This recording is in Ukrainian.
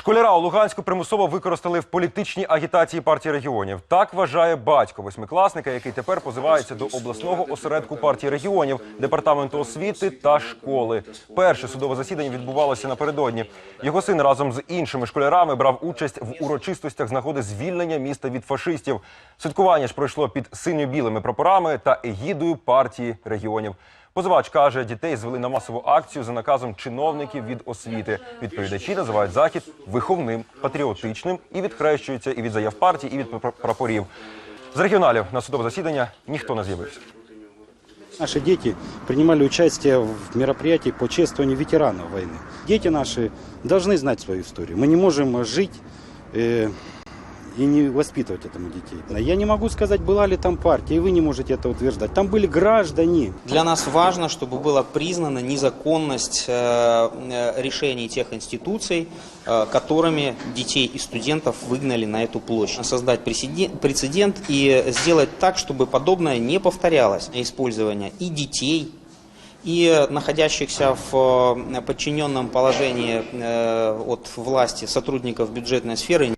Школяра у Луганську примусово використали в політичній агітації партії регіонів. Так вважає батько восьмикласника, який тепер позивається до обласного осередку партії регіонів, департаменту освіти та школи. Перше судове засідання відбувалося напередодні. Його син разом з іншими школярами брав участь в урочистостях з нагоди звільнення міста від фашистів. Святкування ж пройшло під синьо-білими прапорами та егідою партії регіонів. Позивач каже, дітей звели на масову акцію за наказом чиновників від освіти. Відповідачі називають захід виховним, патріотичним і відхрещуються і від заяв партії, і від пра- прапорів. З регіоналів на судове засідання ніхто не з'явився. Наши дети принимали участие в мероприятии по чествованию ветеранов войны. Дети наши должны знать свою историю. Мы не можем жить э, и не воспитывать этому детей. Я не могу сказать, была ли там партия, и вы не можете это утверждать. Там были граждане. Для нас важно, чтобы была признана незаконность э, э, решений тех институций, э, которыми детей и студентов выгнали на эту площадь. Создать прецеден- прецедент и сделать так, чтобы подобное не повторялось. Использование и детей, и находящихся в подчиненном положении от власти сотрудников бюджетной сферы